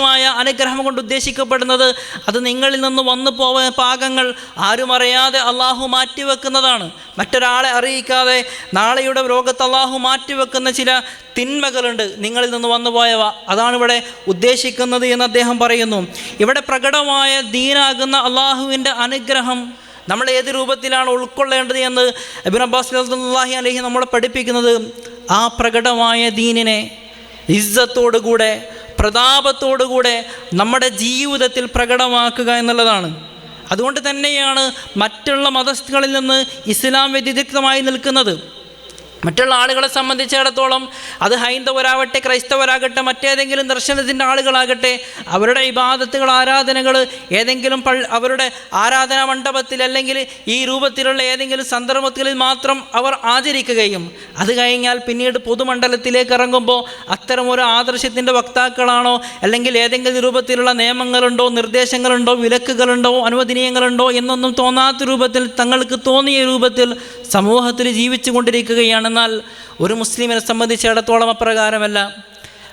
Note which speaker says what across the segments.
Speaker 1: മായ അനുഗ്രഹം കൊണ്ട് ഉദ്ദേശിക്കപ്പെടുന്നത് അത് നിങ്ങളിൽ നിന്ന് വന്നു പോവ പാകങ്ങൾ ആരും അറിയാതെ അള്ളാഹു മാറ്റിവെക്കുന്നതാണ്. മറ്റൊരാളെ അറിയിക്കാതെ നാളെയുടെ രോഗത്ത് അള്ളാഹു മാറ്റിവെക്കുന്ന ചില തിന്മകളുണ്ട് നിങ്ങളിൽ നിന്ന് വന്നു പോയവ. അതാണ് ഇവിടെ ഉദ്ദേശിക്കുന്നത് എന്ന് അദ്ദേഹം പറയുന്നു. ഇവിടെ പ്രകടമായ ദീനാകുന്ന അള്ളാഹുവിന്റെ അനുഗ്രഹം നമ്മൾ ഏത് രൂപത്തിലാണ് ഉൾക്കൊള്ളേണ്ടത് എന്ന് അബിൻ അബ്ബാസ് അള്ളാഹി അലഹി നമ്മളെ പഠിപ്പിക്കുന്നത് ആ പ്രകടമായ ദീനിനെ ഇസ്സത്തോടുകൂടെ പ്രതാപത്തോടുകൂടെ നമ്മുടെ ജീവിതത്തിൽ പ്രകടമാക്കുക എന്നുള്ളതാണ്. അതുകൊണ്ട് തന്നെയാണ് മറ്റുള്ള മതസ്ഥകളിൽ നിന്ന് ഇസ്ലാം വ്യതിരിക്തമായി നിൽക്കുന്നത്. മറ്റുള്ള ആളുകളെ സംബന്ധിച്ചിടത്തോളം അത് ഹൈന്ദവരാവട്ടെ ക്രൈസ്തവരാകട്ടെ മറ്റേതെങ്കിലും ദർശനത്തിന്റെ ആളുകളാകട്ടെ അവരുടെ ഇബാദത്തുകൾ ആരാധനകൾ ഏതെങ്കിലും പൾ അവരുടെ ആരാധനാ മണ്ഡപത്തിൽ അല്ലെങ്കിൽ ഈ രൂപത്തിലുള്ള ഏതെങ്കിലും സന്ദർഭത്തിൽ മാത്രം അവർ ആചരിക്കുകയും അത് കഴിഞ്ഞാൽ പിന്നീട് പൊതുമണ്ഡലത്തിലേക്ക് ഇറങ്ങുമ്പോൾ അത്തരം ഒരു ആദർശത്തിന്റെ വക്താക്കളാണോ അല്ലെങ്കിൽ ഏതെങ്കിലും രൂപത്തിലുള്ള നിയമങ്ങളുണ്ടോ നിർദ്ദേശങ്ങളുണ്ടോ വിലക്കുകളുണ്ടോ അനുവദനീയങ്ങളുണ്ടോ എന്നൊന്നും തോന്നാത്ത രൂപത്തിൽ തങ്ങൾക്ക് തോന്നിയ രൂപത്തിൽ സമൂഹത്തിൽ ജീവിച്ചു കൊണ്ടിരിക്കുകയാണെന്നാൽ ഒരു മുസ്ലിമിനെ സംബന്ധിച്ചിടത്തോളം അപ്രകാരമല്ല.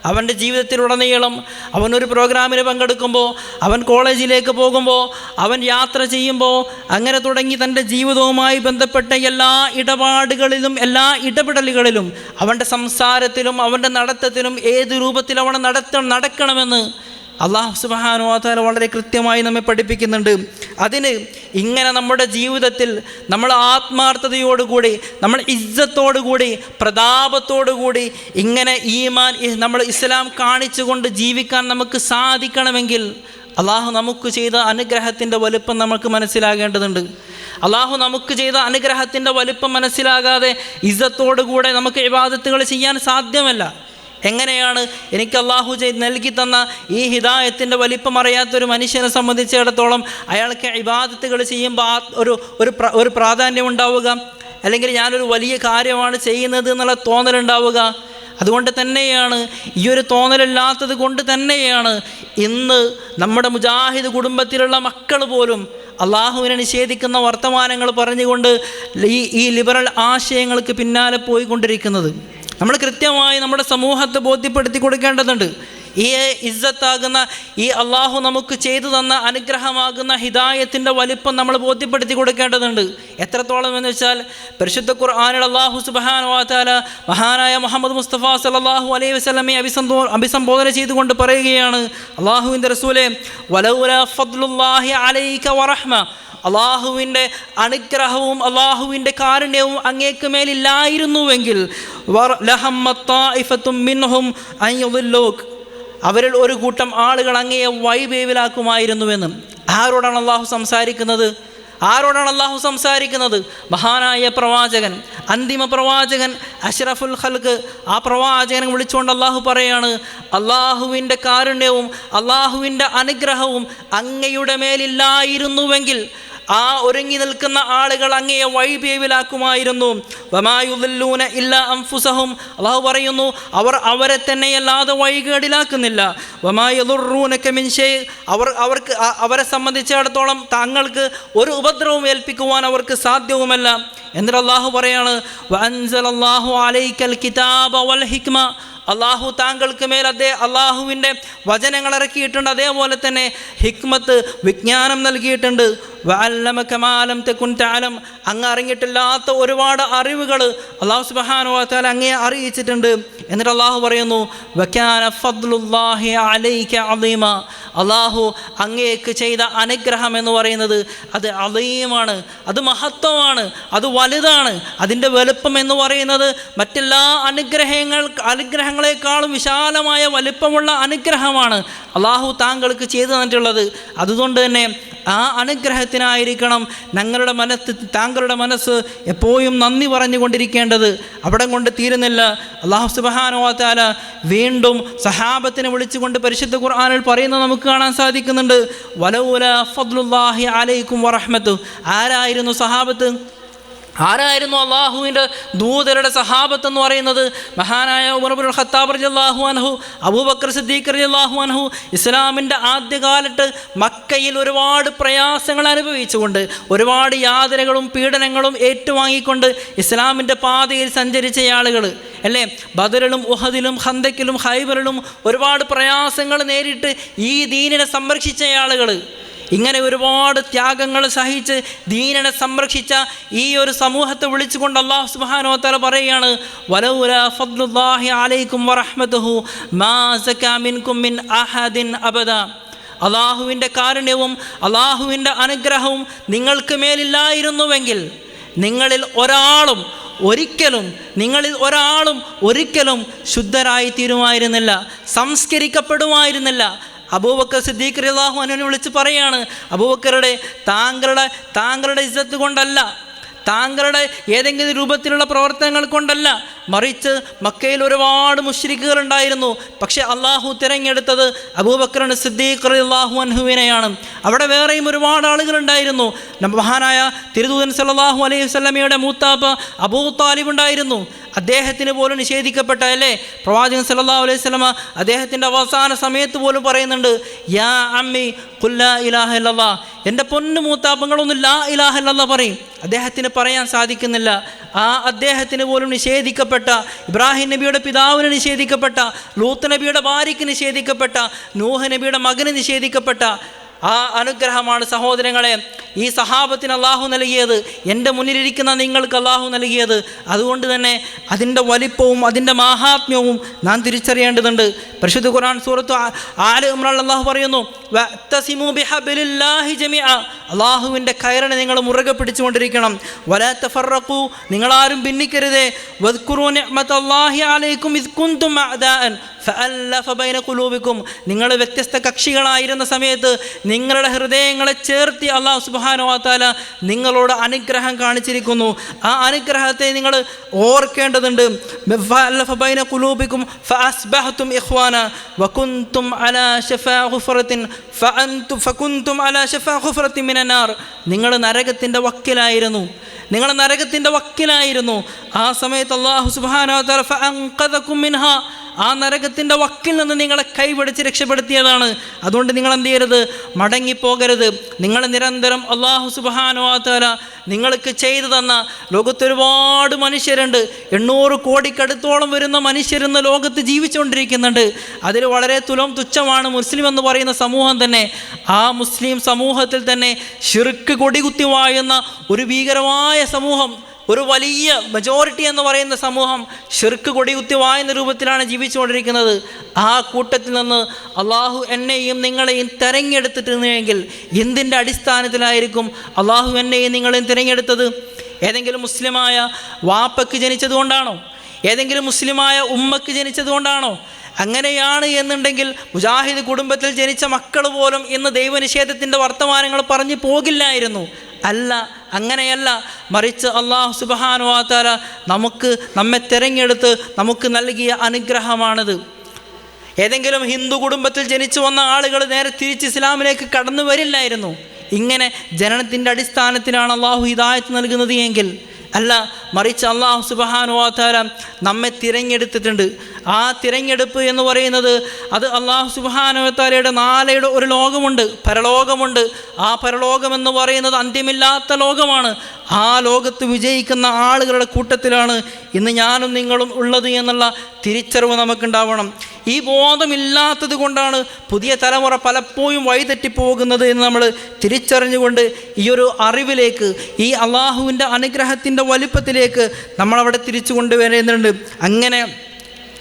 Speaker 1: അവന്റെ ജീവിതത്തിലുടനീളം അവനൊരു പ്രോഗ്രാമിന് പങ്കെടുക്കുമ്പോൾ അവൻ കോളേജിലേക്ക് പോകുമ്പോൾ അവൻ യാത്ര ചെയ്യുമ്പോൾ അങ്ങനെ തുടങ്ങി തന്റെ ജീവിതവുമായി ബന്ധപ്പെട്ട എല്ലാ ഇടപാടുകളിലും എല്ലാ ഇടപെടലുകളിലും അവന്റെ സംസാരത്തിലും അവന്റെ നടത്തത്തിലും ഏത് രൂപത്തിൽ അവനെ നടത്ത നടക്കണമെന്ന് അള്ളാഹു സുബാനു വാത്താല വളരെ കൃത്യമായി നമ്മെ പഠിപ്പിക്കുന്നുണ്ട്. അതിന് ഇങ്ങനെ നമ്മുടെ ജീവിതത്തിൽ നമ്മൾ ആത്മാർത്ഥതയോടുകൂടി നമ്മൾ ഇജ്ജത്തോടുകൂടി പ്രതാപത്തോടുകൂടി ഇങ്ങനെ ഈമാൻ നമ്മൾ ഇസ്ലാം കാണിച്ചുകൊണ്ട് ജീവിക്കാൻ നമുക്ക് സാധിക്കണമെങ്കിൽ അള്ളാഹു നമുക്ക് ചെയ്ത അനുഗ്രഹത്തിന്റെ വലുപ്പം നമുക്ക് മനസ്സിലാകേണ്ടതുണ്ട്. അള്ളാഹു നമുക്ക് ചെയ്ത അനുഗ്രഹത്തിന്റെ വലുപ്പം മനസ്സിലാകാതെ ഇജ്ജത്തോടുകൂടെ നമുക്ക് ഇബാദത്തുകൾ ചെയ്യാൻ സാധ്യമല്ല. എങ്ങനെയാണ് എനിക്ക് അള്ളാഹു ചെയ്ത് നൽകി തന്ന ഈ ഹിദായത്തിന്റെ വലിപ്പം അറിയാത്തൊരു മനുഷ്യനെ സംബന്ധിച്ചിടത്തോളം അയാൾക്ക് ഇബാദത്തുകൾ ചെയ്യുമ്പോൾ ഒരു ഒരു ഒരു പ്രാധാന്യം ഉണ്ടാവുക. അല്ലെങ്കിൽ ഞാനൊരു വലിയ കാര്യമാണ് ചെയ്യുന്നത് എന്നുള്ള തോന്നലുണ്ടാവുക അതുകൊണ്ട് തന്നെയാണ് ഈ ഒരു തോന്നലില്ലാത്തത് കൊണ്ട് തന്നെയാണ് ഇന്ന് നമ്മുടെ മുജാഹിദ് കുടുംബത്തിലുള്ള മക്കൾ പോലും അള്ളാഹുവിനെ നിഷേധിക്കുന്ന വർത്തമാനങ്ങൾ പറഞ്ഞുകൊണ്ട് ഈ ഈ ലിബറൽ ആശയങ്ങൾക്ക് പിന്നാലെ പോയിക്കൊണ്ടിരിക്കുന്നത്. നമ്മൾ കൃത്യമായി നമ്മുടെ സമൂഹത്തെ ബോധ്യപ്പെടുത്തി കൊടുക്കേണ്ടതുണ്ട്. ഈ ഇസ്സത്താകുന്ന ഈ അള്ളാഹു നമുക്ക് ചെയ്തു തന്ന അനുഗ്രഹമാകുന്ന ഹിദായത്തിന്റെ വലിപ്പം നമ്മൾ ബോധ്യപ്പെടുത്തി കൊടുക്കേണ്ടതുണ്ട് എത്രത്തോളം എന്ന് വെച്ചാൽ പരിശുദ്ധ ഖുർആാനിൽ അള്ളാഹു സുബാൻ വാത്താല മഹാനായ മുഹമ്മദ് മുസ്തഫ സലാഹു അലൈഹി വസ്ലമെ അഭിസംബോ അഭിസംബോധന ചെയ്തുകൊണ്ട് പറയുകയാണ് അള്ളാഹുവിന്റെ റസൂലെ ഫദ്ലുല്ലാഹി അലൈക വറഹ്മ അള്ളാഹുവിന്റെ അനുഗ്രഹവും അള്ളാഹുവിന്റെ കാരുണ്യവും അങ്ങേക്ക് മേലില്ലായിരുന്നുവെങ്കിൽ മിൻഹും. അവരിൽ ഒരു കൂട്ടം ആളുകൾ അങ്ങയെ വൈവേവിലാക്കുമായിരുന്നുവെന്നും ആരോടാണ് അള്ളാഹു സംസാരിക്കുന്നത്? ആരോടാണ് അള്ളാഹു സംസാരിക്കുന്നത്? മഹാനായ പ്രവാചകൻ അന്തിമ പ്രവാചകൻ അഷ്റഫുൽ ഖൽക്ക് ആ പ്രവാചകനെ വിളിച്ചുകൊണ്ട് അള്ളാഹു പറയാണ് അള്ളാഹുവിന്റെ കാരുണ്യവും അള്ളാഹുവിന്റെ അനുഗ്രഹവും അങ്ങയുടെ മേലില്ലായിരുന്നുവെങ്കിൽ ആ ഒരുങ്ങി നിൽക്കുന്ന ആളുകൾ അങ്ങയെ വഴിപേവിലാക്കുമായിരുന്നു വമായുദല്ലൂന ഇല്ല അംഫുസഹും അള്ളാഹു പറയുന്നു അവർ അവരെ തന്നെയല്ലാതെ വഴികേടിലാക്കുന്നില്ല. വമായുറുനക്കെ മിൻഷേ അവർ അവർക്ക് അവരെ സംബന്ധിച്ചിടത്തോളം താങ്കൾക്ക് ഒരു ഉപദ്രവം ഏൽപ്പിക്കുവാൻ അവർക്ക് സാധ്യവുമല്ല. എന്നിട്ട് അള്ളാഹു പറയാണ് വഅൻസലല്ലാഹു അലൈക്കൽ കിതാബ വൽ ഹിക്മ. അള്ളാഹു താങ്കൾക്ക് മേൽ അതേ അള്ളാഹുവിന്റെ വചനങ്ങൾ ഇറക്കിയിട്ടുണ്ട്. അതേപോലെ തന്നെ ഹിക്മത്ത് വിജ്ഞാനം നൽകിയിട്ടുണ്ട്. കമാലം തെക്കുൻ താലം അങ്ങ് അറിഞ്ഞിട്ടില്ലാത്ത ഒരുപാട് അറിവുകൾ അള്ളാഹു സുബാനുവാത്താൽ അങ്ങേ അറിയിച്ചിട്ടുണ്ട്. എന്നിട്ട് അള്ളാഹു പറയുന്നു അള്ളാഹു അങ്ങേക്ക് ചെയ്ത അനുഗ്രഹം എന്ന് പറയുന്നത് അത് അലീമാണ് അത് മഹത്വമാണ് അത് വലുതാണ്. അതിന്റെ വലുപ്പം എന്ന് പറയുന്നത് മറ്റെല്ലാ അനുഗ്രഹങ്ങൾ അനുഗ്രഹങ്ങളെക്കാളും വിശാലമായ വലുപ്പമുള്ള അനുഗ്രഹമാണ് അള്ളാഹു താങ്കൾക്ക് ചെയ്തു തന്നിട്ടുള്ളത്. അതുകൊണ്ട് തന്നെ ആ അനുഗ്രഹത്തിനായിരിക്കണം ഞങ്ങളുടെ മനസ്സ് താങ്കളുടെ മനസ്സ് എപ്പോഴും നന്ദി പറഞ്ഞുകൊണ്ടിരിക്കേണ്ടത് അവിടെ കൊണ്ട് തീരുന്നില്ല. അള്ളാഹു സുബഹാനുവാത്താല വീണ്ടും സഹാബത്തിനെ വിളിച്ചുകൊണ്ട് പരിശുദ്ധ ഖുർആാനിൽ പറയുന്നത് നമുക്ക് കാണാൻ സാധിക്കുന്നുണ്ട്. വലൗല ഫദ്ലുല്ലാഹി അലൈക്കും വറഹ്മത്ത് ആരായിരുന്നു സഹാബത്ത്? ആരായിരുന്നു അള്ളാഹുവിന്റെ ദൂതരുടെ സഹാബത്ത് എന്ന് പറയുന്നത്? മഹാനായ ഉമർബുൽ ഖത്താബ് റളിയല്ലാഹു അനഹു അബൂബക്കർ സിദ്ദീഖ് റളിയല്ലാഹു അനഹു ഇസ്ലാമിന്റെ ആദ്യകാലത്ത് മക്കയിൽ ഒരുപാട് പ്രയാസങ്ങൾ അനുഭവിച്ചുകൊണ്ട് ഒരുപാട് യാതനകളും പീഡനങ്ങളും ഏറ്റുവാങ്ങിക്കൊണ്ട് ഇസ്ലാമിന്റെ പാതയിൽ സഞ്ചരിച്ച ആളുകൾ അല്ലേ? ബദറിലും ഉഹദിലും ഹന്തക്കിലും ഹൈബറിലും ഒരുപാട് പ്രയാസങ്ങൾ നേരിട്ട് ഈ ദീനിനെ സംരക്ഷിച്ച ആളുകൾ ഇങ്ങനെ ഒരുപാട് ത്യാഗങ്ങൾ സഹിച്ച് ദീനനെ സംരക്ഷിച്ച ഈ ഒരു സമൂഹത്തെ വിളിച്ചുകൊണ്ട് അള്ളാഹു സുബ്ഹാനഹു വതആല പറയുകയാണ് ഫദ്ലുല്ലാഹി അലൈക്കും മാ മിൻ അബദ. അള്ളാഹുവിന്റെ കാരുണ്യവും അള്ളാഹുവിന്റെ അനുഗ്രഹവും നിങ്ങൾക്ക് മേലില്ലായിരുന്നുവെങ്കിൽ നിങ്ങളിൽ ഒരാളും ഒരിക്കലും നിങ്ങളിൽ ഒരാളും ഒരിക്കലും ശുദ്ധരായി തീരുമായിരുന്നില്ല സംസ്കരിക്കപ്പെടുമായിരുന്നില്ല അബൂബക്കർ സിദ്ദീഖ് റിയാഹു അനുവിനെ വിളിച്ച് പറയാണ് അബൂബക്കറുടെ താങ്കളുടെ താങ്കളുടെ ഇജ്ജത്ത് കൊണ്ടല്ല. താങ്കളുടെ ഏതെങ്കിലും രൂപത്തിലുള്ള പ്രവർത്തനങ്ങൾ കൊണ്ടല്ല. മറിച്ച് മക്കയിൽ ഒരുപാട് മുഷ്രിഖുകൾ ഉണ്ടായിരുന്നു. പക്ഷേ അള്ളാഹു തിരഞ്ഞെടുത്തത് അബൂബക്കറിന് സിദ്ദീഖ് അള്ളാഹു അൻഹുവിനെയാണ്. അവിടെ വേറെയും ഒരുപാട് ആളുകൾ ഉണ്ടായിരുന്നു. മഹാനായ തിരുദൂതൻ സല്ലല്ലാഹു അലൈഹി വസല്ലമയുടെ മൂത്താപ്പ അബൂ താലിബ് ഉണ്ടായിരുന്നു. അദ്ദേഹത്തിന് പോലും നിഷേധിക്കപ്പെട്ട അല്ലേ? പ്രവാചകൻ സല്ലല്ലാഹു അലൈഹി വസല്ലമ അദ്ദേഹത്തിന്റെ അവസാന സമയത്ത് പോലും പറയുന്നുണ്ട് യാ അമ്മി കുല്ല ഇലാഹ ഇല്ലല്ലാ. എന്റെ പൊന്നു മൂത്താപ്പങ്ങളൊന്നും ലാ ഇലാഹ പറയും. അദ്ദേഹത്തിന് പറയാൻ സാധിക്കുന്നില്ല. ആ അദ്ദേഹത്തിന് പോലും നിഷേധിക്കപ്പെട്ട ഇബ്രാഹിം നബിയുടെ പിതാവിന് നിഷേധിക്കപ്പെട്ട ലൂത്ത് നബിയുടെ ഭാര്യയ്ക്ക് നിഷേധിക്കപ്പെട്ട നൂഹ് നബിയുടെ മകന് നിഷേധിക്കപ്പെട്ട ആ അനുഗ്രഹമാണ് സഹോദരങ്ങളെ ഈ സഹാബത്തിന് അള്ളാഹു നൽകിയത് എന്റെ മുന്നിലിരിക്കുന്ന നിങ്ങൾക്ക് അള്ളാഹു നൽകിയത്. അതുകൊണ്ട് തന്നെ അതിന്റെ വലിപ്പവും അതിന്റെ മാഹാത്മ്യവും നാം തിരിച്ചറിയേണ്ടതുണ്ട്. പരിശുദ്ധ ഖുർആൻ സൂറത്ത് ആൽ ഇമ്രാൻ അള്ളാഹു പറയുന്നു. അള്ളാഹുവിന്റെ കയറിനെ നിങ്ങൾ മുറുകെ പിടിച്ചുകൊണ്ടിരിക്കണം. വലാത്ത ഫറക്കു നിങ്ങളാരും ഭിന്നിക്കരുതേ. നിങ്ങൾ വ്യത്യസ്ത കക്ഷികളായിരുന്ന സമയത്ത് നിങ്ങളുടെ ഹൃദയങ്ങളെ ചേർത്തി അള്ളാഹു സുബാനുവാത്താല നിങ്ങളോട് അനുഗ്രഹം കാണിച്ചിരിക്കുന്നു. ആ അനുഗ്രഹത്തെ നിങ്ങൾ ഓർക്കേണ്ടതുണ്ട്. ഇഖ്വാന. അലാ ഷഫാ ഫഅന്തു അലാ മിനന്നാർ നിങ്ങൾ നരകത്തിന്റെ വക്കിലായിരുന്നു. നിങ്ങൾ നരകത്തിന്റെ വക്കിലായിരുന്നു. ആ സമയത്ത് അള്ളാഹു സുബാന ആ നരകത്തിന്റെ വക്കിൽ നിന്ന് നിങ്ങളെ കൈപിടിച്ച് രക്ഷപ്പെടുത്തിയതാണ്. അതുകൊണ്ട് നിങ്ങൾ എന്ത് ചെയ്യരുത്? മടങ്ങിപ്പോകരുത്. നിങ്ങൾ നിരന്തരം അള്ളാഹു സുബാനുവാത്തല നിങ്ങൾക്ക് ചെയ്തു തന്ന ലോകത്തൊരുപാട് മനുഷ്യരുണ്ട്. എണ്ണൂറ് കോടിക്കടുത്തോളം വരുന്ന മനുഷ്യരിന്ന് ലോകത്ത് ജീവിച്ചുകൊണ്ടിരിക്കുന്നുണ്ട്. അതിൽ വളരെ തുലം തുച്ഛമാണ് മുസ്ലിം എന്ന് പറയുന്ന സമൂഹം തന്നെ. ആ മുസ്ലിം സമൂഹത്തിൽ തന്നെ ഷിർക്ക് കൊടികുത്തി വായുന്ന ഒരു ഭീകരമായ സമൂഹം ഒരു വലിയ മെജോറിറ്റി എന്ന് പറയുന്ന സമൂഹം ഷിർക്ക് കൊടികുത്തി വായുന്ന രൂപത്തിലാണ് ജീവിച്ചുകൊണ്ടിരിക്കുന്നത്. ആ കൂട്ടത്തിൽ നിന്ന് അള്ളാഹു എന്നെയും നിങ്ങളെയും തിരഞ്ഞെടുത്തിട്ടുണ്ടെങ്കിൽ എന്തിന്റെ അടിസ്ഥാനത്തിലായിരിക്കും അള്ളാഹു എന്നെയും നിങ്ങളെയും തിരഞ്ഞെടുത്തത്? ഏതെങ്കിലും മുസ്ലിമായ വാപ്പയ്ക്ക് ജനിച്ചതുകൊണ്ടാണോ ഏതെങ്കിലും മുസ്ലിമായ ഉമ്മയ്ക്ക് ജനിച്ചതുകൊണ്ടാണോ അങ്ങനെയാണ് എന്നുണ്ടെങ്കിൽ മുജാഹിദ് കുടുംബത്തിൽ ജനിച്ച മക്കൾ പോലും ഇന്ന് ദൈവനിഷേധത്തിന്റെ വർത്തമാനങ്ങൾ പറഞ്ഞു പോകില്ലായിരുന്നു. അല്ല അങ്ങനെയല്ല. മറിച്ച് അള്ളാഹു സുബാനുവാത്താല നമുക്ക് നമ്മെ തിരഞ്ഞെടുത്ത് നമുക്ക് നൽകിയ അനുഗ്രഹമാണിത്. ഏതെങ്കിലും ഹിന്ദു കുടുംബത്തിൽ ജനിച്ചു വന്ന ആളുകൾ നേരെ തിരിച്ച് ഇസ്ലാമിലേക്ക് കടന്നു വരില്ലായിരുന്നു. ഇങ്ങനെ ജനനത്തിന്റെ അടിസ്ഥാനത്തിലാണ് അള്ളാഹു ഹിദായത്ത് നൽകുന്നത് എങ്കിൽ. അല്ല മറിച്ച് അള്ളാഹു സുബഹാനുവാത്താല നമ്മെ തിരഞ്ഞെടുത്തിട്ടുണ്ട്. ആ തിരഞ്ഞെടുപ്പ് എന്ന് പറയുന്നത് അത് അള്ളാഹു സുബാനുവത്താലയുടെ നാലയുടെ ഒരു ലോകമുണ്ട് പരലോകമുണ്ട്. ആ പരലോകം എന്ന് പറയുന്നത് അന്ത്യമില്ലാത്ത ലോകമാണ്. ആ ലോകത്ത് വിജയിക്കുന്ന ആളുകളുടെ കൂട്ടത്തിലാണ് ഇന്ന് ഞാനും നിങ്ങളും ഉള്ളത് എന്നുള്ള തിരിച്ചറിവ് നമുക്കുണ്ടാവണം. ഈ ബോധമില്ലാത്തത് കൊണ്ടാണ് പുതിയ തലമുറ പലപ്പോഴും വഴിതെറ്റിപ്പോകുന്നത് എന്ന് നമ്മൾ തിരിച്ചറിഞ്ഞുകൊണ്ട് ഈ ഒരു അറിവിലേക്ക് ഈ അള്ളാഹുവിന്റെ അനുഗ്രഹത്തിന്റെ വലിപ്പത്തിലേക്ക് നമ്മളവിടെ തിരിച്ചു കൊണ്ടുവരേണ്ടതുണ്ട്. അങ്ങനെ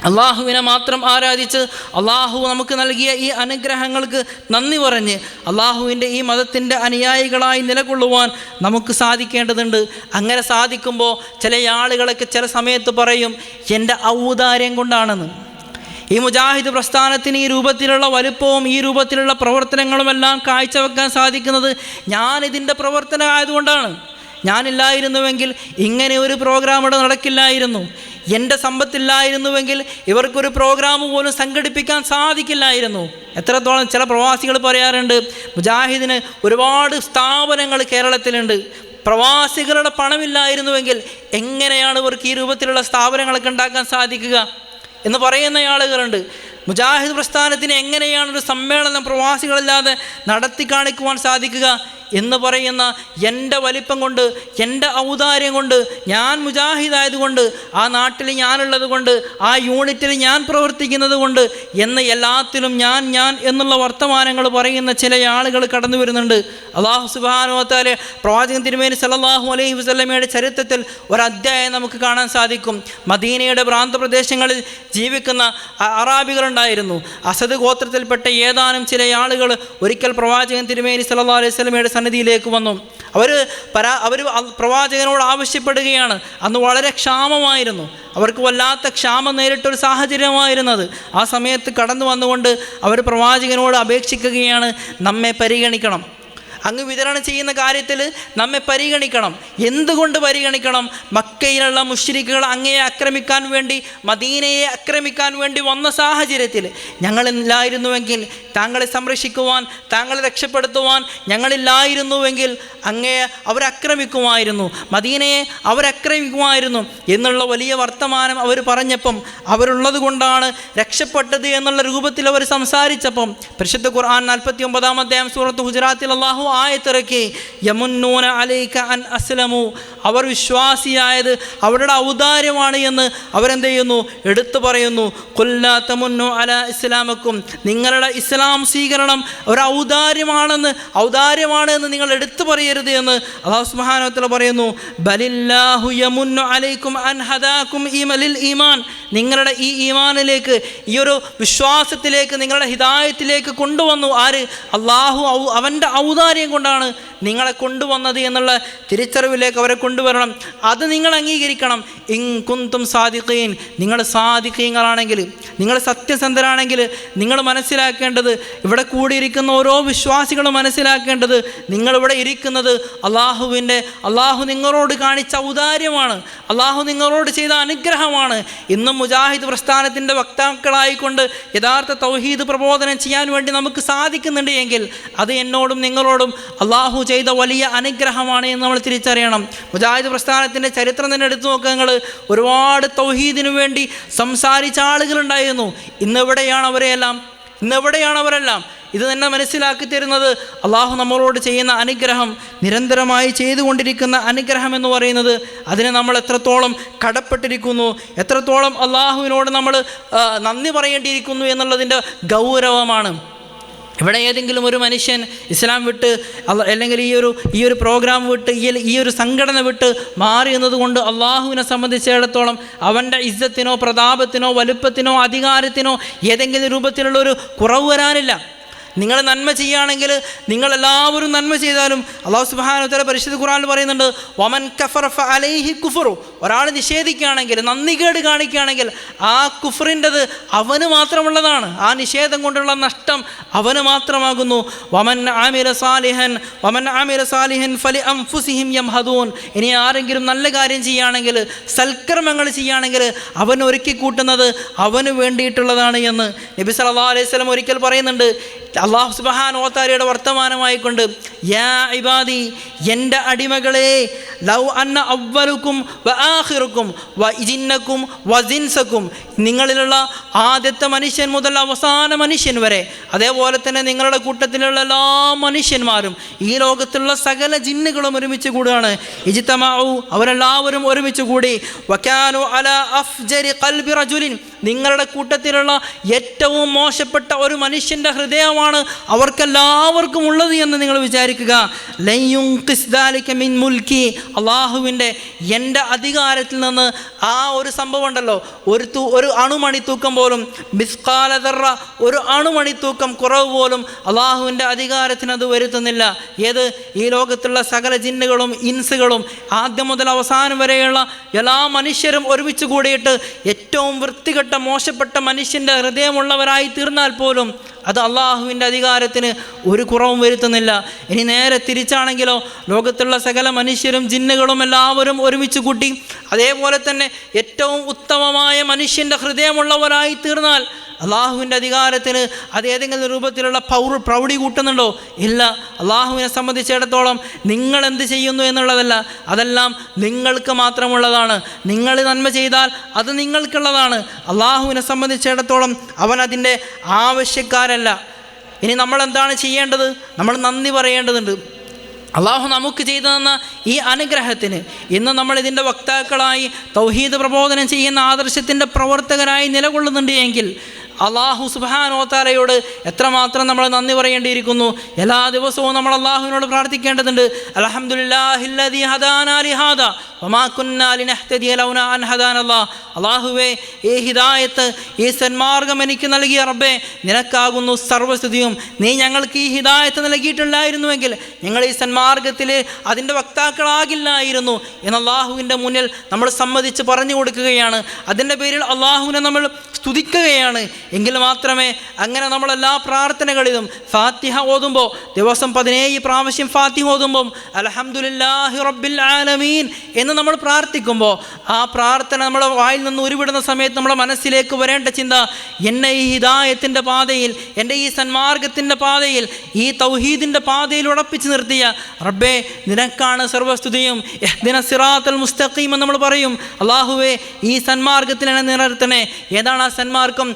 Speaker 1: അള്ളാഹുവിനെ മാത്രം ആരാധിച്ച് അള്ളാഹു നമുക്ക് നൽകിയ ഈ അനുഗ്രഹങ്ങൾക്ക് നന്ദി പറഞ്ഞ് അള്ളാഹുവിന്റെ ഈ മതത്തിന്റെ അനുയായികളായി നിലകൊള്ളുവാൻ നമുക്ക് സാധിക്കേണ്ടതുണ്ട്. അങ്ങനെ സാധിക്കുമ്പോൾ ചില ആളുകളൊക്കെ ചില സമയത്ത് പറയും എന്റെ ഔദാര്യം കൊണ്ടാണെന്ന്. ഈ മുജാഹിദ് പ്രസ്ഥാനത്തിന് ഈ രൂപത്തിലുള്ള വലുപ്പവും ഈ രൂപത്തിലുള്ള പ്രവർത്തനങ്ങളുമെല്ലാം കാഴ്ചവെക്കാൻ സാധിക്കുന്നത് ഞാനിതിന്റെ പ്രവർത്തനം ആയതുകൊണ്ടാണ്. ഞാനില്ലായിരുന്നുവെങ്കിൽ ഇങ്ങനെ ഒരു പ്രോഗ്രാം ഇവിടെ നടക്കില്ലായിരുന്നു. എന്റെ സമ്പത്തില്ലായിരുന്നുവെങ്കിൽ ഇവർക്കൊരു പ്രോഗ്രാം പോലും സംഘടിപ്പിക്കാൻ സാധിക്കില്ലായിരുന്നു. എത്രത്തോളം ചില പ്രവാസികൾ പറയാറുണ്ട് മുജാഹിദിന് ഒരുപാട് സ്ഥാപനങ്ങൾ കേരളത്തിലുണ്ട്. പ്രവാസികളുടെ പണമില്ലായിരുന്നുവെങ്കിൽ എങ്ങനെയാണ് ഇവർക്ക് ഈ രൂപത്തിലുള്ള സ്ഥാപനങ്ങളൊക്കെ ഉണ്ടാക്കാൻ സാധിക്കുക എന്ന് പറയുന്ന ആളുകളുണ്ട്. മുജാഹിദ് പ്രസ്ഥാനത്തിന് എങ്ങനെയാണ് ഒരു സമ്മേളനം പ്രവാസികളില്ലാതെ നടത്തി കാണിക്കുവാൻ സാധിക്കുക എന്ന് പറയുന്ന എന്റെ വലിപ്പം കൊണ്ട് എന്റെ ഔദാര്യം കൊണ്ട് ഞാൻ മുജാഹിദായതുകൊണ്ട് ആ നാട്ടിൽ ഞാനുള്ളത് കൊണ്ട് ആ യൂണിറ്റിൽ ഞാൻ പ്രവർത്തിക്കുന്നത് കൊണ്ട് എന്ന് എല്ലാത്തിലും ഞാൻ ഞാൻ എന്നുള്ള വർത്തമാനങ്ങൾ പറയുന്ന ചില ആളുകൾ കടന്നു വരുന്നുണ്ട്. അള്ളാഹു സുബാനുവത്താലെ പ്രവാചകൻ തിരുമേനി സല്ലല്ലാഹു അലൈഹി വസ്ലമയുടെ ചരിത്രത്തിൽ ഒരധ്യായം നമുക്ക് കാണാൻ സാധിക്കും. മദീനയുടെ പ്രാന്തപ്രദേശങ്ങളിൽ ജീവിക്കുന്ന അ- അറാബികളുണ്ടായിരുന്നു അസദ് ഗോത്രത്തിൽപ്പെട്ട ഏതാനും ചില ആളുകൾ ഒരിക്കൽ പ്രവാചകൻ തിരുമേനി സല്ലല്ലാഹു അലൈഹി സ്വലമയുടെ സന്നിധിയിലേക്ക് വന്നു. അവർ പരാ അവർ പ്രവാചകനോട് ആവശ്യപ്പെടുകയാണ്. അന്ന് വളരെ ക്ഷാമമായിരുന്നു. അവർക്ക് വല്ലാത്ത ക്ഷാമം നേരിട്ടൊരു സാഹചര്യമായിരുന്നത്. ആ സമയത്ത് കടന്നു വന്നുകൊണ്ട് അവർ പ്രവാചകനോട് അപേക്ഷിക്കുകയാണ് നമ്മെ പരിഗണിക്കണം. അങ്ങ് വിതരണം ചെയ്യുന്ന കാര്യത്തിൽ നമ്മെ പരിഗണിക്കണം. എന്തുകൊണ്ട് പരിഗണിക്കണം? മക്കയിലുള്ള മുഷ്രിഖുകൾ അങ്ങയെ ആക്രമിക്കാൻ വേണ്ടി മദീനയെ ആക്രമിക്കാൻ വേണ്ടി വന്ന സാഹചര്യത്തിൽ ഞങ്ങളില്ലായിരുന്നുവെങ്കിൽ താങ്കളെ സംരക്ഷിക്കുവാൻ താങ്കളെ രക്ഷപ്പെടുത്തുവാൻ ഞങ്ങളില്ലായിരുന്നുവെങ്കിൽ അങ്ങയെ അവരാക്രമിക്കുമായിരുന്നു. മദീനയെ അവരാക്രമിക്കുമായിരുന്നു എന്നുള്ള വലിയ വർത്തമാനം അവർ പറഞ്ഞപ്പം അവരുള്ളത് കൊണ്ടാണ് രക്ഷപ്പെട്ടത് എന്നുള്ള രൂപത്തിൽ അവർ സംസാരിച്ചപ്പം പരിശുദ്ധ ഖുർആൻ നാൽപ്പത്തി അധ്യായം സൂറത്ത് ഗുജറാത്തിൽ അള്ളാഹു ആയത്തിറക്കി യമുന്നൂന അലൈക്ക അൻ അസ്ലമു. അവർ വിശ്വാസിയായത് അവരുടെ ഔദാര്യമാണ് എന്ന് അവരെന്ത് ചെയ്യുന്നു? എടുത്തു പറയുന്നു. കൊല്ലാത്തമുന്നു അല ഇസ്ലാമക്കും. നിങ്ങളുടെ ഇസ്ലാം സ്വീകരണം ഒരു ഔദാര്യമാണെന്ന് ഔദാര്യമാണ് എന്ന് നിങ്ങൾ എടുത്തു പറയരുത് എന്ന് അള്ളാഹു സുബ്ഹാനഹു പറയുന്നു. ബലില്ലാഹു യമുന്നു അലൈക്കും അൻ ഹദാക്കും മലിൽ ഈമാൻ. നിങ്ങളുടെ ഈ ഈമാനിലേക്ക് ഈ ഒരു വിശ്വാസത്തിലേക്ക് നിങ്ങളുടെ ഹിദായത്തിലേക്ക് കൊണ്ടുവന്നു. ആര്? അള്ളാഹു അവന്റെ ഔദാര്യം കൊണ്ടാണ് നിങ്ങളെ കൊണ്ടുവന്നത് എന്നുള്ള തിരിച്ചറിവിലേക്ക് അവരെ കൊണ്ടുവരണം. അത് നിങ്ങൾ അംഗീകരിക്കണം. ഇങ്കുന്തും സാധിക്കുകയും നിങ്ങൾ സാധിക്കുകയാണെങ്കിൽ നിങ്ങൾ സത്യസന്ധരാണെങ്കിൽ നിങ്ങൾ മനസ്സിലാക്കേണ്ടത് ഇവിടെ കൂടിയിരിക്കുന്ന ഓരോ വിശ്വാസികളും മനസ്സിലാക്കേണ്ടത് നിങ്ങളിവിടെ ഇരിക്കുന്നത് അള്ളാഹുവിന്റെ അള്ളാഹു നിങ്ങളോട് കാണിച്ച ഔദാര്യമാണ്. അള്ളാഹു നിങ്ങളോട് ചെയ്ത അനുഗ്രഹമാണ്. ഇന്നും മുജാഹിദ് പ്രസ്ഥാനത്തിന്റെ വക്താക്കളായിക്കൊണ്ട് യഥാർത്ഥ തൗഹീദ് പ്രബോധനം ചെയ്യാൻ വേണ്ടി നമുക്ക് സാധിക്കുന്നുണ്ട് എങ്കിൽ അത് എന്നോടും നിങ്ങളോടും അള്ളാഹു ചെയ്ത വലിയ അനുഗ്രഹമാണ് എന്ന് നമ്മൾ തിരിച്ചറിയണം. മുജാഹിദ് പ്രസ്ഥാനത്തിന്റെ ചരിത്രം തന്നെ എടുത്തു നോക്കുക നിങ്ങൾ ഒരുപാട് തൗഹീദിനു വേണ്ടി സംസാരിച്ച ആളുകളുണ്ടായിരുന്നു. ഇന്നെവിടെയാണ് അവരെയെല്ലാം? ഇന്നെവിടെയാണ് അവരെല്ലാം? ഇത് തന്നെ മനസ്സിലാക്കി തരുന്നത് അള്ളാഹു നമ്മളോട് ചെയ്യുന്ന അനുഗ്രഹം നിരന്തരമായി ചെയ്തുകൊണ്ടിരിക്കുന്ന അനുഗ്രഹം എന്ന് പറയുന്നത് അതിനെ നമ്മൾ എത്രത്തോളം കടപ്പെട്ടിരിക്കുന്നു എത്രത്തോളം അള്ളാഹുവിനോട് നമ്മൾ നന്ദി പറയേണ്ടിയിരിക്കുന്നു എന്നുള്ളതിന്റെ ഗൗരവമാണ്. ഇവിടെ ഏതെങ്കിലും ഒരു മനുഷ്യൻ ഇസ്ലാം വിട്ട് അല്ലെങ്കിൽ ഈ ഒരു ഈ ഒരു പ്രോഗ്രാം വിട്ട് ഈ ഈ ഒരു സംഘടന വിട്ട് മാറി എന്നതുകൊണ്ട് അള്ളാഹുവിനെ സംബന്ധിച്ചിടത്തോളം അവന്റെ ഇജ്ജത്തിനോ പ്രതാപത്തിനോ വലുപ്പത്തിനോ അധികാരത്തിനോ ഏതെങ്കിലും രൂപത്തിലുള്ള ഒരു കുറവ് വരാനില്ല. നിങ്ങൾ നന്മ ചെയ്യുകയാണെങ്കിൽ നിങ്ങളെല്ലാവരും നന്മ ചെയ്താലും അള്ളാഹു സുബാനുത്തല പരിശുദ്ധ ഖുറാനിൽ പറയുന്നുണ്ട് വമൻ കഫർ അലൈഹി കുഫറു. ഒരാൾ നിഷേധിക്കുകയാണെങ്കിൽ നന്ദികേട് കാണിക്കുകയാണെങ്കിൽ ആ കുഫറിന്റെത് അവന് മാത്രമുള്ളതാണ്. ആ നിഷേധം കൊണ്ടുള്ള നഷ്ടം അവന് മാത്രമാകുന്നു. വമൻ ആമിര സാലിഹൻ വമൻ ആമിര സാലിഹൻ ഫലി അം ഫുസിഹിം എം ഹദൂൻ ഇനി ആരെങ്കിലും നല്ല കാര്യം ചെയ്യുകയാണെങ്കിൽ സൽക്കർമ്മങ്ങൾ ചെയ്യുകയാണെങ്കിൽ അവൻ ഒരുക്കി കൂട്ടുന്നത് അവന് വേണ്ടിയിട്ടുള്ളതാണ് എന്ന് നബി സല്ലല്ലാഹു അലൈഹി സ്വലം ഒരിക്കൽ പറയുന്നുണ്ട് അള്ളാഹു സുബഹാൻ ഓത്താരിയുടെ വർത്തമാനമായിക്കൊണ്ട് യാ ഇബാദി എന്റെ അടിമകളെ ലൗ അന്ന അവലുക്കും വ ആഹിറുക്കും വ ഇജിന്നക്കും വ ജിൻസക്കും നിങ്ങളിലുള്ള ആദ്യത്തെ മനുഷ്യൻ മുതൽ അവസാന മനുഷ്യൻ വരെ അതേപോലെ തന്നെ നിങ്ങളുടെ കൂട്ടത്തിലുള്ള എല്ലാ മനുഷ്യന്മാരും ഈ ലോകത്തുള്ള സകല ജിന്നുകളും ഒരുമിച്ച് കൂടുകയാണ്. ഇജിത്തമാവു അവരെല്ലാവരും ഒരുമിച്ച് കൂടി വക്കാനു അല അഫ്ജരി ഖൽബി റജുലിൻ നിങ്ങളുടെ കൂട്ടത്തിലുള്ള ഏറ്റവും മോശപ്പെട്ട ഒരു മനുഷ്യന്റെ ഹൃദയമാണ് അവർക്കെല്ലാവർക്കും ഉള്ളത് എന്ന് നിങ്ങൾ വിചാരിക്കുക. മിൻ മുൽക്കി. അള്ളാഹുവിന്റെ എന്റെ അധികാരത്തിൽ നിന്ന് ആ ഒരു സംഭവം ഉണ്ടല്ലോ. ഒരു തൂ ഒരു അണുമണി തൂക്കം പോലും ബിസ്കാലതറ ഒരു അണുമണി തൂക്കം കുറവ് പോലും അള്ളാഹുവിന്റെ അധികാരത്തിന് അത് വരുത്തുന്നില്ല. ഏത്? ഈ ലോകത്തുള്ള സകല ജിന്നുകളും ഇൻസുകളും ആദ്യം മുതൽ അവസാനം വരെയുള്ള എല്ലാ മനുഷ്യരും ഒരുമിച്ച് കൂടിയിട്ട് ഏറ്റവും വൃത്തികെട്ട മോശപ്പെട്ട മനുഷ്യന്റെ ഹൃദയമുള്ളവരായി തീർന്നാൽ പോലും അത് അള്ളാഹുവിന്റെ അധികാരത്തിന് ഒരു കുറവും വരുത്തുന്നില്ല. ഇനി നേരെ തിരിച്ചാണെങ്കിലോ ലോകത്തുള്ള സകല മനുഷ്യരും ജിന്നുകളും എല്ലാവരും ഒരുമിച്ച് കൂട്ടി അതേപോലെ തന്നെ ഏറ്റവും ഉത്തമമായ മനുഷ്യന്റെ ഹൃദയമുള്ളവരായി തീർന്നാൽ അള്ളാഹുവിന്റെ അധികാരത്തിന് അത് ഏതെങ്കിലും രൂപത്തിലുള്ള പൗർ പ്രൗഢി കൂട്ടുന്നുണ്ടോ? ഇല്ല. അള്ളാഹുവിനെ സംബന്ധിച്ചിടത്തോളം നിങ്ങൾ എന്ത് ചെയ്യുന്നു എന്നുള്ളതല്ല. അതെല്ലാം നിങ്ങൾക്ക് മാത്രമുള്ളതാണ്. നിങ്ങൾ നന്മ ചെയ്താൽ അത് നിങ്ങൾക്കുള്ളതാണ്. അള്ളാഹുവിനെ സംബന്ധിച്ചിടത്തോളം അവൻ അതിന്റെ ആവശ്യക്കാരല്ല ഇനി നമ്മൾ എന്താണ് ചെയ്യേണ്ടത്? നമ്മൾ നന്ദി പറയേണ്ടതുണ്ട്. അള്ളാഹു നമുക്ക് ചെയ്തു തന്ന ഈ അനുഗ്രഹത്തിന് ഇന്ന് നമ്മൾ ഇതിന്റെ വക്താക്കളായി തൗഹീദ് പ്രബോധനം ചെയ്യുന്ന ആദർശത്തിന്റെ പ്രവർത്തകരായി നിലകൊള്ളുന്നുണ്ട് എങ്കിൽ അള്ളാഹു സുബാനോത്താലയോട് എത്രമാത്രം നമ്മൾ നന്ദി പറയേണ്ടിയിരിക്കുന്നു? എല്ലാ ദിവസവും നമ്മൾ അള്ളാഹുവിനോട് പ്രാർത്ഥിക്കേണ്ടതുണ്ട്. അലഹമുല്ലാഹില്ലദി ഹദാനാലി ഹാദ വമാ കുന്നാ ലിനഹ്തദിയ ലൗനാ അൻ ഹദാനല്ലാഹ് അള്ളാഹുവേ ഈ ഹിദായത്ത് ഈ സന്മാർഗം എനിക്ക് നൽകിയ റബ്ബേ നിനക്കാകുന്നു സർവസ്ഥിതിയും. നീ ഞങ്ങൾക്ക് ഈ ഹിദായത്ത് നൽകിയിട്ടില്ലായിരുന്നുവെങ്കിൽ ഞങ്ങൾ ഈ സന്മാർഗത്തിൽ അതിന്റെ വക്താക്കളാകില്ലായിരുന്നു എന്ന് അള്ളാഹുവിന്റെ മുന്നിൽ നമ്മൾ സമ്മതിച്ച് പറഞ്ഞു കൊടുക്കുകയാണ്. അതിന്റെ പേരിൽ അള്ളാഹുവിനെ നമ്മൾ സ്തുതിക്കുകയാണ്. എങ്കിൽ മാത്രമേ അങ്ങനെ നമ്മളെല്ലാ പ്രാർത്ഥനകളിലും ഫാത്തിഹ ഓതുമ്പോൾ ദിവസം പതിനേഴ് പ്രാവശ്യം ഫാത്തിഹ ഓതുമ്പം അലഹമുല്ലാഹി റബ്ബിൽ ആലമീൻ എന്ന് നമ്മൾ പ്രാർത്ഥിക്കുമ്പോൾ ആ പ്രാർത്ഥന നമ്മുടെ വായിൽ നിന്ന് ഉരുവിടുന്ന സമയത്ത് നമ്മുടെ മനസ്സിലേക്ക് വരേണ്ട ചിന്ത എന്നെ ഈ ഹിദായത്തിന്റെ പാതയിൽ എന്റെ ഈ സന്മാർഗത്തിന്റെ പാതയിൽ ഈ തൗഹീദിന്റെ പാതയിൽ ഉറപ്പിച്ച് നിർത്തിയ റബ്ബേ നിനക്കാണ് സർവസ്തുതിയും ദിന സിറാത്തൽ മുസ്തഖീം എന്ന് നമ്മൾ പറയും. അള്ളാഹുവേ ഈ സന്മാർഗത്തിൽ എന്നെ നിലനിർത്തണേ. ഏതാണ് ആ സന്മാർഗം?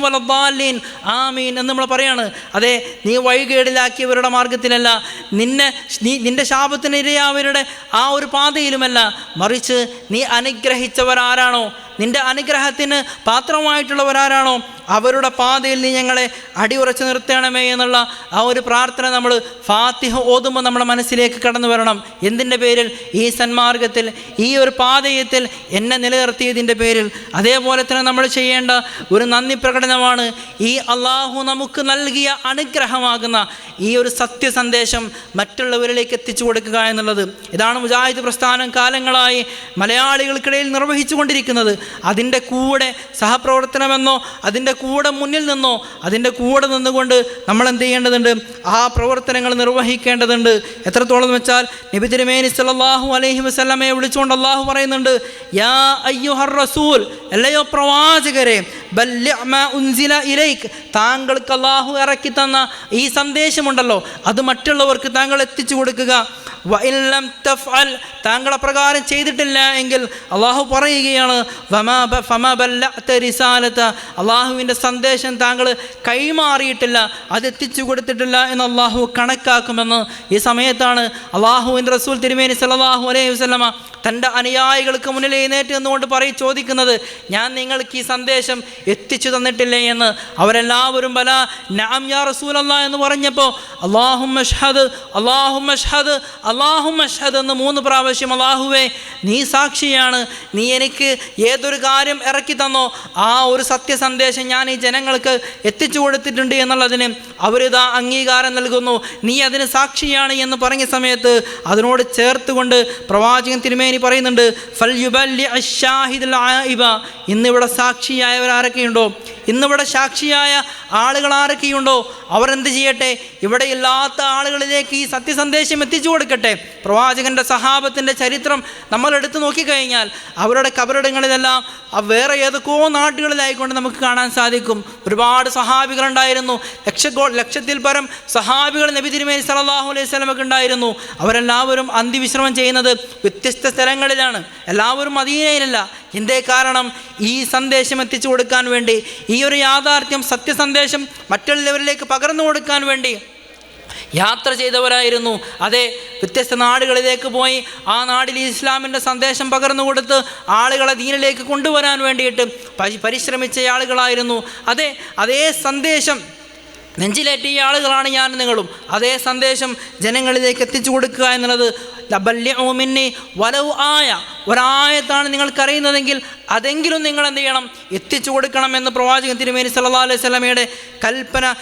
Speaker 1: വലദ്ദാലിൻ. ആമീൻ എന്ന് നമ്മൾ പറയാണ്. അതെ നീ വഴികേടിലാക്കിയവരുടെ മാർഗത്തിലല്ല നിന്നെ നീ നിന്റെ ശാപത്തിന് ഇരയാവരുടെ ആ ഒരു പാതയിലുമല്ല. മറിച്ച് നീ അനുഗ്രഹിച്ചവരാരാണോ? നിന്റെ അനുഗ്രഹത്തിന് പാത്രമായിട്ടുള്ളവരാരാണോ? അവരുടെ പാതയിൽ നീ ഞങ്ങളെ അടിയുറച്ച് നിർത്തണമേ എന്നുള്ള ആ ഒരു പ്രാർത്ഥന നമ്മൾ ഫാത്തിഹ ഓതുമ്പോൾ നമ്മുടെ മനസ്സിലേക്ക് കടന്നു വരണം. എന്തിന്റെ പേരിൽ? ഈ സന്മാർഗത്തിൽ ഈ ഒരു പാതയത്തിൽ എന്നെ നിലനിർത്തിയതിന്റെ പേരിൽ. അതേപോലെ തന്നെ നമ്മൾ ചെയ്യേണ്ട ഒരു നന്ദി പ്രകടനമാണ് ഈ അള്ളാഹു നമുക്ക് നൽകിയ അനുഗ്രഹമാകുന്ന ഈ ഒരു സത്യസന്ദേശം മറ്റുള്ളവരിലേക്ക് എത്തിച്ചു കൊടുക്കുക എന്നുള്ളത്. ഇതാണ് മുജാഹിദ് പ്രസ്ഥാനം കാലങ്ങളായി മലയാളികൾക്കിടയിൽ നിർവഹിച്ചു കൊണ്ടിരിക്കുന്നത്. അതിന്റെ കൂടെ സഹപ്രവർത്തനമെന്നോ അതിന്റെ കൂടെ മുന്നിൽ നിന്നോ അതിന്റെ കൂടെ നിന്നുകൊണ്ട് നമ്മൾ എന്ത് ചെയ്യേണ്ടതുണ്ട്? ആ പ്രവർത്തനങ്ങൾ നിർവഹിക്കേണ്ടതുണ്ട്. എത്രത്തോളം വെച്ചാൽ നബി തിരുമേനി സല്ലല്ലാഹു അലൈഹി വസല്ലമയെ വിളിച്ചുകൊണ്ട് അള്ളാഹു പറയുന്നുണ്ട് യാ അയ്യുഹർ റസൂൽ അല്ലയോ പ്രവാചകരെ ഉൻസില ഇലൈക്ക് താങ്കൾക്ക് അള്ളാഹു ഇറക്കി തന്ന ഈ സന്ദേശമുണ്ടല്ലോ അത് മറ്റുള്ളവർക്ക് താങ്കൾ എത്തിച്ചു കൊടുക്കുക. വഇല്ലം തഫ്അൽ താങ്കൾ അപ്രകാരം ചെയ്തിട്ടില്ല എങ്കിൽ അള്ളാഹു പറയുകയാണ് വമാ ബ- ഫമാ ബല്ലഅത റിസാലത അള്ളാഹുവിന്റെ സന്ദേശം താങ്കൾ കൈമാറിയിട്ടില്ല അത് എത്തിച്ചു കൊടുത്തിട്ടില്ല എന്ന് അള്ളാഹു കണക്കാക്കുമെന്ന് ഈ സമയത്താണ് അള്ളാഹുവിന്റെ റസൂൽ തിരുമേനി സല്ലല്ലാഹു അലൈഹി വസല്ലമ തന്റെ അനുയായികൾക്ക് മുന്നിൽ എഴുന്നേറ്റ് നിന്നുകൊണ്ട് പറയും ചോദിക്കുന്നത് ഞാൻ നിങ്ങൾക്ക് ഈ സന്ദേശം എത്തിച്ചു തന്നിട്ടില്ലേ എന്ന്? അവരെല്ലാവരും ബല നാം യാ റസൂലല്ല എന്ന് പറഞ്ഞപ്പോൾ അള്ളാഹും മഷ്ഹദ് അള്ളാഹും മഷ്ഹദ് അള്ളാഹും മഷ്ഹദ് എന്ന് മൂന്ന് പ്രാവശ്യം അള്ളാഹുവേ നീ സാക്ഷിയാണ്. നീ എനിക്ക് ഏതൊരു കാര്യം ഇറക്കി തന്നോ ആ ഒരു സത്യസന്ദേശം ഞാൻ ഈ ജനങ്ങൾക്ക് എത്തിച്ചു കൊടുത്തിട്ടുണ്ട് എന്നുള്ളതിന് അവരിതാ അംഗീകാരം നൽകുന്നു. നീ അതിന് സാക്ഷിയാണ് എന്ന് പറഞ്ഞ സമയത്ത് അതിനോട് ചേർത്തുകൊണ്ട് പ്രവാചകൻ തിരുമേനി പറയുന്നുണ്ട് ഫൽ യുബല്ലി ആയിബ ഇന്നിവിടെ സാക്ഷിയായവർ ആരൊക്കെയുണ്ടോ ഇന്നിവിടെ സാക്ഷിയായ ആളുകൾ ആരൊക്കെയുണ്ടോ? അവരെന്ത് ചെയ്യട്ടെ? ഇവിടെ ഇല്ലാത്ത ആളുകളിലേക്ക് ഈ സത്യസന്ദേശം എത്തിച്ചു കൊടുക്കട്ടെ. പ്രവാചകന്റെ സഹാബത്തിന്റെ ചരിത്രം നമ്മൾ എടുത്തു നോക്കിക്കഴിഞ്ഞാൽ അവരുടെ കബറിടങ്ങളിലെല്ലാം വേറെ ഏതൊക്കെയോ നാട്ടുകളിലായിക്കൊണ്ട് നമുക്ക് കാണാൻ സാധിക്കും. ഒരുപാട് സഹാബികളുണ്ടായിരുന്നു ലക്ഷക്കോ ലക്ഷത്തിൽ പരം സഹാബികൾ നബി തിരുമേനി സലാഹു അലൈഹി സ്വലമൊക്കെ ഉണ്ടായിരുന്നു. അവരെല്ലാവരും അന്തിവിശ്രമം ചെയ്യുന്നത് വ്യത്യസ്ത സ്ഥലങ്ങളിലാണ്. എല്ലാവരും മദീനയിലല്ല. എന്തേ കാരണം? ഈ സന്ദേശം എത്തിച്ചു കൊടുക്കാൻ വേണ്ടി ഈ ഒരു യാഥാർത്ഥ്യം സത്യസന്ദേശം മറ്റുള്ളവരിലേക്ക് പകർന്നു കൊടുക്കാൻ വേണ്ടി യാത്ര ചെയ്തവരായിരുന്നു. അതെ വ്യത്യസ്ത നാടുകളിലേക്ക് പോയി ആ നാട്ടിൽ ഇസ്ലാമിന്റെ സന്ദേശം പകർന്നു കൊടുത്ത് ആളുകളെ ദീനിലേക്ക് കൊണ്ടുവരാൻ വേണ്ടിയിട്ട് പരി- പരിശ്രമിച്ച ആളുകളായിരുന്നു. അതെ അതേ സന്ദേശം നെഞ്ചിലേറ്റിയ ആളുകളാണ് ഞാൻ നിങ്ങളും. അതേ സന്ദേശം ജനങ്ങളിലേക്ക് എത്തിച്ചു കൊടുക്കുക എന്നുള്ളത് ലബല്യമിന്നി വലവ് ആയ. ഒരായത്താണ് നിങ്ങൾക്കറിയുന്നതെങ്കിൽ അതെങ്കിലും നിങ്ങൾ എന്ത് ചെയ്യണം? എത്തിച്ചു കൊടുക്കണം എന്ന് പ്രവാചകൻ തിരുമേനി സല്ലാ അലൈഹി സ്വലമയുടെ കൽപ്പന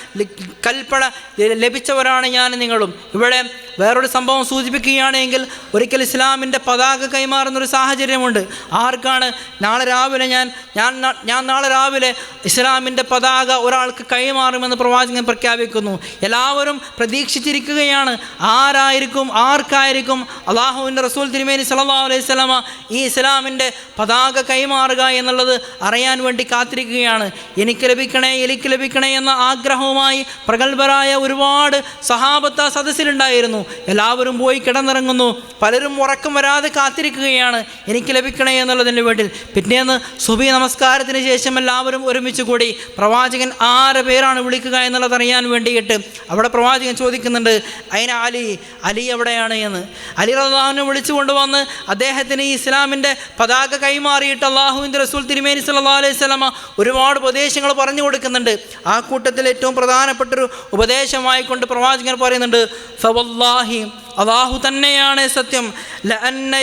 Speaker 1: കൽപ്പന ലഭിച്ചവരാണ് ഞാൻ നിങ്ങളും. ഇവിടെ വേറൊരു സംഭവം സൂചിപ്പിക്കുകയാണെങ്കിൽ ഒരിക്കൽ ഇസ്ലാമിന്റെ പതാക കൈമാറുന്നൊരു സാഹചര്യമുണ്ട്. ആർക്കാണ്? നാളെ രാവിലെ ഞാൻ ഞാൻ ഞാൻ നാളെ രാവിലെ ഇസ്ലാമിന്റെ പതാക ഒരാൾക്ക് കൈമാറുമെന്ന് പ്രവാചകൻ പ്രഖ്യാപിക്കുന്നു. എല്ലാവരും പ്രതീക്ഷിച്ചിരിക്കുകയാണ്. ആരായിരിക്കും ആർക്കായിരിക്കും അള്ളാഹുവിന്റെ റസൂൽ തിരുമേനി സല്ലല്ലാഹു അലൈഹി സ്വലാമ ഈ ഇസ്ലാമിന്റെ പതാക കൈമാറുക എന്നുള്ളത് അറിയാൻ വേണ്ടി കാത്തിരിക്കുകയാണ്. എനിക്ക് ലഭിക്കണേ എനിക്ക് ലഭിക്കണേ എന്ന ആഗ്രഹവുമായി പ്രഗത്ഭരായ ഒരുപാട് സഹാബത്ത സദസ്സിലുണ്ടായിരുന്നു. എല്ലാവരും പോയി കിടന്നിറങ്ങുന്നു. പലരും ഉറക്കം വരാതെ കാത്തിരിക്കുകയാണ്. എനിക്ക് ലഭിക്കണേ എന്നുള്ളതിന് വേണ്ടി പിറ്റേന്ന് സുബി നമസ്കാരത്തിന് ശേഷം എല്ലാവരും ഒരുമിച്ച് കൂടി പ്രവാചകൻ ആറ് പേരാണ് വിളിക്കുക എന്നുള്ളത് അറിയാൻ വേണ്ടിയിട്ട് അവിടെ പ്രവാചകൻ ചോദിക്കുന്നുണ്ട് അതിന് അലി അലി എവിടെയാണ്? എന്ന്. അലി റഹ്ലാവിനെ വിളിച്ചു കൊണ്ടുവന്ന് അദ്ദേഹത്തിന് ഈ ഇസ്ലാമിന്റെ പതാക കൈമാറിയിട്ട് അള്ളാഹുവിന്റെ റസൂൽ തിരുമേനി സല്ലാ അലൈഹി സ്വലമ ഒരുപാട് ഉപദേശങ്ങൾ പറഞ്ഞു കൊടുക്കുന്നുണ്ട്. ആ കൂട്ടത്തിൽ ഏറ്റവും പ്രധാനപ്പെട്ടൊരു ഉപദേശമായിക്കൊണ്ട് പ്രവാചകൻ പറയുന്നുണ്ട് ഫവല്ലാഹി അള്ളാഹു തന്നെയാണ് സത്യം. ലഅന്ന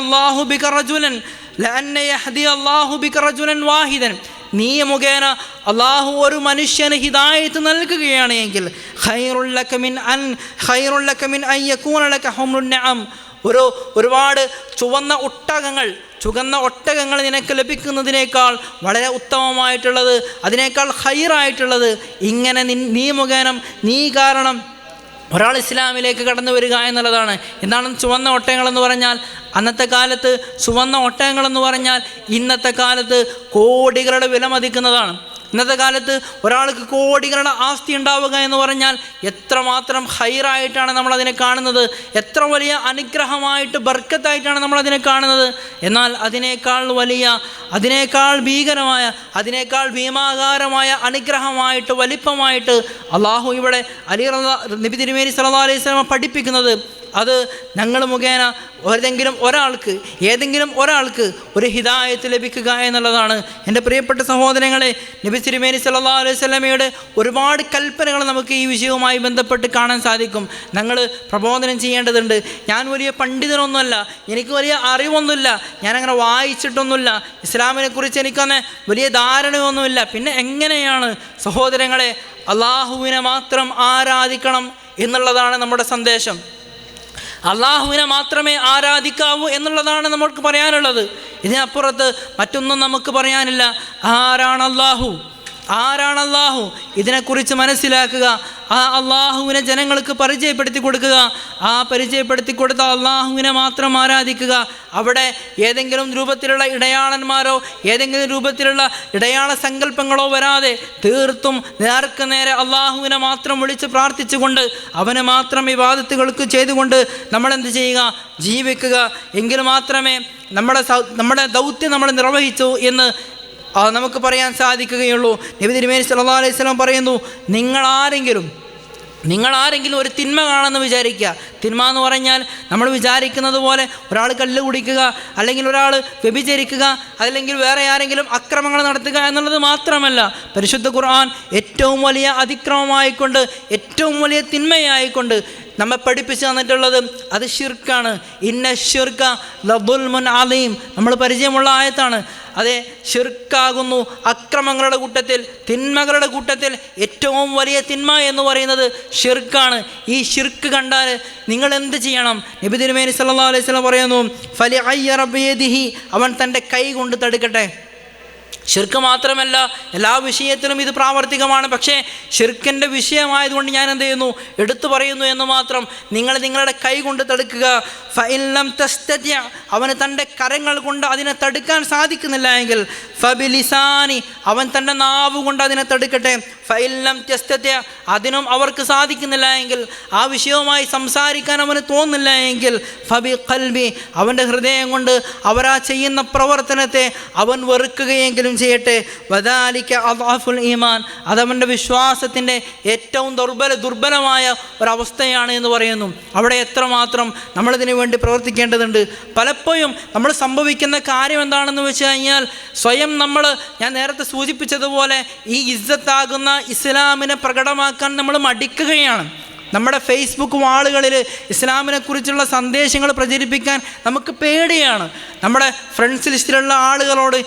Speaker 1: അള്ളാഹു ബിക റജുലൻ ബിക റജുലൻ വാഹിദൻ. നീ മുഖേന അള്ളാഹു ഒരു മനുഷ്യന് ഹിദായത്ത് നൽകുകയാണ് എങ്കിൽ അൻ ഒരു ഒരുപാട് ചുവന്ന ഒട്ടകങ്ങൾ ചുവന്ന ഒട്ടകങ്ങൾ നിനക്ക് ലഭിക്കുന്നതിനേക്കാൾ വളരെ ഉത്തമമായിട്ടുള്ളത് അതിനേക്കാൾ ഹൈറായിട്ടുള്ളത് ഇങ്ങനെ നീ മുഖേനം നീ കാരണം ഒരാൾ ഇസ്ലാമിലേക്ക് കടന്നു വരിക എന്നുള്ളതാണ്. എന്താണ് ചുവന്ന ഒട്ടകങ്ങളെന്ന് പറഞ്ഞാൽ? അന്നത്തെ കാലത്ത് ചുവന്ന ഒട്ടകങ്ങളെന്ന് പറഞ്ഞാൽ ഇന്നത്തെ കാലത്ത് കോടികളുടെ വില മതിക്കുന്നതാണ്. ഇന്നത്തെ കാലത്ത് ഒരാൾക്ക് കോടികളുടെ ആസ്തി ഉണ്ടാവുക എന്ന് പറഞ്ഞാൽ എത്രമാത്രം ഹൈറായിട്ടാണ് നമ്മളതിനെ കാണുന്നത്? എത്ര വലിയ അനുഗ്രഹമായിട്ട് ബർക്കത്തായിട്ടാണ് നമ്മളതിനെ കാണുന്നത്? എന്നാൽ അതിനേക്കാൾ വലിയ അതിനേക്കാൾ ഭീകരമായ അതിനേക്കാൾ ഭീമാകാരമായ അനുഗ്രഹമായിട്ട് വലിപ്പമായിട്ട് അള്ളാഹു ഇവിടെ അലി റളിയ- നബി തിരുമേനി സല്ലാ അലൈഹി സ്വലമ പഠിപ്പിക്കുന്നത് അത് ഞങ്ങൾ മുഖേന ഏതെങ്കിലും ഒരാൾക്ക് ഏതെങ്കിലും ഒരാൾക്ക് ഒരു ഹിതായത്ത് ലഭിക്കുക എന്നുള്ളതാണ്. എന്റെ പ്രിയപ്പെട്ട സഹോദരങ്ങളെ നബി തിരുമേനി സല്ലാ അലൈഹി സ്വലമയുടെ ഒരുപാട് കൽപ്പനകൾ നമുക്ക് ഈ വിഷയവുമായി ബന്ധപ്പെട്ട് കാണാൻ സാധിക്കും. ഞങ്ങൾ പ്രബോധനം ചെയ്യേണ്ടതുണ്ട്. ഞാൻ വലിയ പണ്ഡിതനൊന്നുമല്ല എനിക്ക് വലിയ അറിവൊന്നുമില്ല ഞാനങ്ങനെ വായിച്ചിട്ടൊന്നുമില്ല. ഇസ്ലാമിനെ കുറിച്ച് എനിക്കന്ന് വലിയ ധാരണയൊന്നുമില്ല. പിന്നെ എങ്ങനെയാണ് സഹോദരങ്ങളെ അള്ളാഹുവിനെ മാത്രം ആരാധിക്കണം എന്നുള്ളതാണ് നമ്മുടെ സന്ദേശം. അള്ളാഹുവിനെ മാത്രമേ ആരാധിക്കാവൂ എന്നുള്ളതാണ് നമുക്ക് പറയാനുള്ളത്. ഇതിനപ്പുറത്ത് മറ്റൊന്നും നമുക്ക് പറയാനില്ല. ആരാണ് അള്ളാഹു? ആരാണ് അള്ളാഹു ഇതിനെക്കുറിച്ച് മനസ്സിലാക്കുക? ആ അള്ളാഹുവിനെ ജനങ്ങൾക്ക് പരിചയപ്പെടുത്തി കൊടുക്കുക. ആ പരിചയപ്പെടുത്തി കൊടുത്ത അള്ളാഹുവിനെ മാത്രം ആരാധിക്കുക. അവിടെ ഏതെങ്കിലും രൂപത്തിലുള്ള ഇടയാളന്മാരോ ഏതെങ്കിലും രൂപത്തിലുള്ള ഇടയാള സങ്കല്പങ്ങളോ വരാതെ തീർത്തും നേർക്ക് നേരെ അള്ളാഹുവിനെ മാത്രം വിളിച്ച് പ്രാർത്ഥിച്ചുകൊണ്ട് അവന് മാത്രം വിവാദത്തുകൾക്ക് ചെയ്തുകൊണ്ട് നമ്മളെന്ത് ചെയ്യുക? ജീവിക്കുക. എങ്കിൽ മാത്രമേ നമ്മുടെ നമ്മുടെ ദൗത്യം നമ്മൾ നിർവഹിച്ചു എന്ന് ആ, നമുക്ക് പറയാൻ സാധിക്കുകയുള്ളൂ. നബി തിരുമേനി സല്ലാ അലൈഹി വസല്ലം പറയുന്നു നിങ്ങളാരെങ്കിലും നിങ്ങൾ ആരെങ്കിലും ഒരു തിന്മ കാണുമെന്ന് വിചാരിക്കുക. തിന്മ എന്ന് പറഞ്ഞാൽ നമ്മൾ വിചാരിക്കുന്നത് പോലെ ഒരാൾ കല്ല് കുടിക്കുക അല്ലെങ്കിൽ ഒരാൾ വ്യഭിചരിക്കുക അല്ലെങ്കിൽ വേറെ ആരെങ്കിലും അക്രമങ്ങൾ നടത്തുക എന്നുള്ളത് മാത്രമല്ല. പരിശുദ്ധ ഖുർആൻ ഏറ്റവും വലിയ അതിക്രമമായിക്കൊണ്ട് ഏറ്റവും വലിയ തിന്മയായിക്കൊണ്ട് നമ്മെ പഠിപ്പിച്ചു തന്നിട്ടുള്ളത് അത് ഷിർക്കാണ് ഇന്ന ഷിർക്ക ലബുൽമുൻ അലീം. നമ്മൾ പരിചയമുള്ള ആയത്താണ്. അതെ ഷിർക്കാകുന്നു അക്രമങ്ങളുടെ കൂട്ടത്തിൽ തിന്മകളുടെ കൂട്ടത്തിൽ ഏറ്റവും വലിയ തിന്മ എന്ന് പറയുന്നത് ഷിർക്കാണ് ഈ ഷിർക്ക് കണ്ടാൽ നിങ്ങൾ എന്ത് ചെയ്യണം? നബി തിരുമേനി സല്ലല്ലാഹു അലൈഹി സ്വലം പറയുന്നു ഫലി അയ്യ അവൻ തന്റെ കൈ കൊണ്ട് തടുക്കട്ടെ. ഷിർക്ക് മാത്രമല്ല എല്ലാ വിഷയത്തിലും ഇത് പ്രാവർത്തികമാണ്. പക്ഷേ ഷിർക്കിന്റെ വിഷയമായതുകൊണ്ട് ഞാൻ എന്ത് ചെയ്യുന്നു? എടുത്തു പറയുന്നു എന്ന് മാത്രം നിങ്ങൾ നിങ്ങളുടെ കൈ കൊണ്ട് തടുക്കുക. ഫൈലം തസ്തത്യ അവന് തന്റെ കരങ്ങൾ കൊണ്ട് അതിനെ തടുക്കാൻ സാധിക്കുന്നില്ല എങ്കിൽ ഫബിലിസാനി അവൻ തന്റെ നാവ് കൊണ്ട് അതിനെ തടുക്കട്ടെ. ഫൈലം തസ്തത്യ അതിനും അവർക്ക് സാധിക്കുന്നില്ല എങ്കിൽ ആ വിഷയവുമായി സംസാരിക്കാൻ അവന് തോന്നുന്നില്ല എങ്കിൽ ഫബി കൽബി അവന്റെ ഹൃദയം കൊണ്ട് അവരാ ചെയ്യുന്ന പ്രവർത്തനത്തെ അവൻ വെറുക്കുകയെങ്കിലും ചെയ്യട്ടെ. വദാലിക്ക അദാഫുൽ ഈമാൻ. അതവന്റെ വിശ്വാസത്തിന്റെ ഏറ്റവും ദുർബല ദുർബലമായ ഒരവസ്ഥയാണ് എന്ന് പറയുന്നു. അവിടെ എത്രമാത്രം നമ്മളിതിനു വേണ്ടി പ്രവർത്തിക്കേണ്ടതുണ്ട്. പലപ്പോഴും നമ്മൾ സംഭവിക്കുന്ന കാര്യം എന്താണെന്ന് വെച്ച് കഴിഞ്ഞാൽ സ്വയം നമ്മൾ ഞാൻ നേരത്തെ സൂചിപ്പിച്ചതുപോലെ ഈ ഇസ്സത്താകുന്ന ഇസ്ലാമിനെ പ്രകടമാക്കാൻ നമ്മൾ മടിക്കുകയാണ്. നമ്മുടെ ഫേസ്ബുക്ക് വാളുകളിൽ ഇസ്ലാമിനെ കുറിച്ചുള്ള സന്ദേശങ്ങൾ പ്രചരിപ്പിക്കാൻ നമുക്ക് പേടിയാണ്. നമ്മുടെ ഫ്രണ്ട്സ് ലിസ്റ്റിലുള്ള ആളുകളോട്